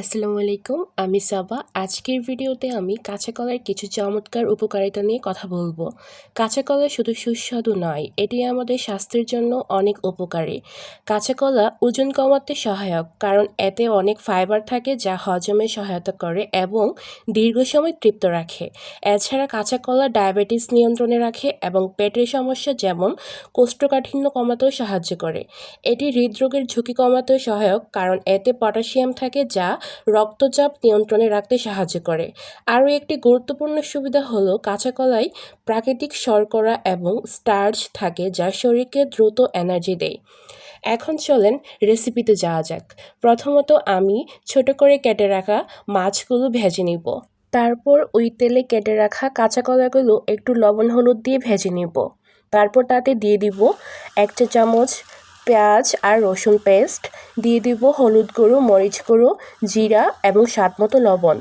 আসসালামু আলাইকুম, আমি সাবা। আজকের ভিডিওতে আমি কাঁচা কলার কিছু চমৎকার উপকারিতা নিয়ে কথা বলব। কাঁচা কলা শুধু সুস্বাদু নয়, এটি আমাদের স্বাস্থ্যের জন্য অনেক উপকারী। কাঁচা কলা ওজন কমাতে সহায়ক, কারণ এতে অনেক ফাইবার থাকে যা হজমে সহায়তা করে এবং দীর্ঘ সময় তৃপ্ত রাখে। এছাড়া কাঁচা কলা ডায়াবেটিস নিয়ন্ত্রণে রাখে এবং পেটের সমস্যা যেমন কোষ্ঠকাঠিন্য কমাতেও সাহায্য করে। এটি হৃদরোগের ঝুঁকি কমাতেও সহায়ক, কারণ এতে পটাশিয়াম থাকে যা রক্তচাপ নিয়ন্ত্রণে রাখতে সাহায্য করে। আরও একটি গুরুত্বপূর্ণ সুবিধা হলো কাঁচা কলায় প্রাকৃতিক শর্করা এবং স্টার্চ থাকে যা শরীরকে দ্রুত এনার্জি দেয়। এখন চলেন রেসিপিতে যাওয়া যাক। প্রথমত আমি ছোট করে কেটে রাখা মাছগুলো ভেজে নিব। তারপর ওই তেলে কেটে রাখা কাঁচা কলাগুলো একটু লবণ হলুদ দিয়ে ভেজে নিব। তারপর তাতে দিয়ে দিব এক চা চামচ পেঁয়াজ আর রসুন পেস্ট, দিয়ে দিব হলুদ গুঁড়ো, মরিচ গুঁড়ো, জিরা এবং স্বাদ মতো লবণ।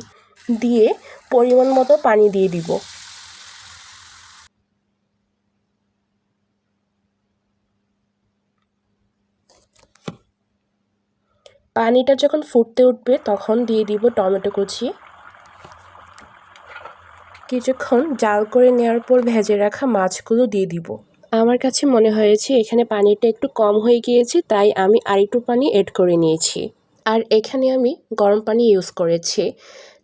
দিয়ে পরিমাণ মতো পানি দিয়ে দিব। পানিটা যখন ফুটতে উঠবে, তখন দিয়ে দিব টমেটো কুচি। কিছুক্ষণ জাল করে নেওয়ার পর ভেজে রাখা মাছগুলো দিয়ে দিব। আমার কাছে মনে হয়েছে এখানে পানিটা একটু কম হয়ে গিয়েছে, তাই আমি আরেকটু পানি এড করে নিয়েছি। আর এখানে আমি গরম পানি ইউজ করেছি।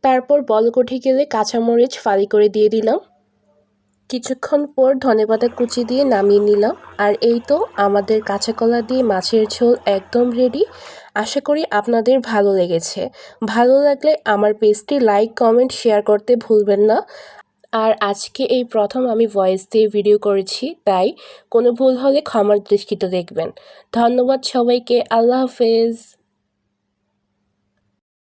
তারপর বল উঠে গেলে কাঁচামরিচ ফালি করে দিয়ে দিলাম। কিছুক্ষণ পর ধনেপাতা কুচি দিয়ে নামিয়ে নিলাম। আর এই তো আমাদের কাঁচা কলা দিয়ে মাছের ঝোল একদম রেডি আশা করি আপনাদের ভালো লেগেছে। ভালো লাগলে আমার পেজটি লাইক কমেন্ট শেয়ার করতে ভুলবেন না। আর আজকে এই প্রথম আমি ভয়েস দিয়ে ভিডিও করেছি, তাই কোনো ভুল হলে ক্ষমার দৃষ্টিতে দেখবেন। ধন্যবাদ সবাইকে, আল্লাহ হাফেজ।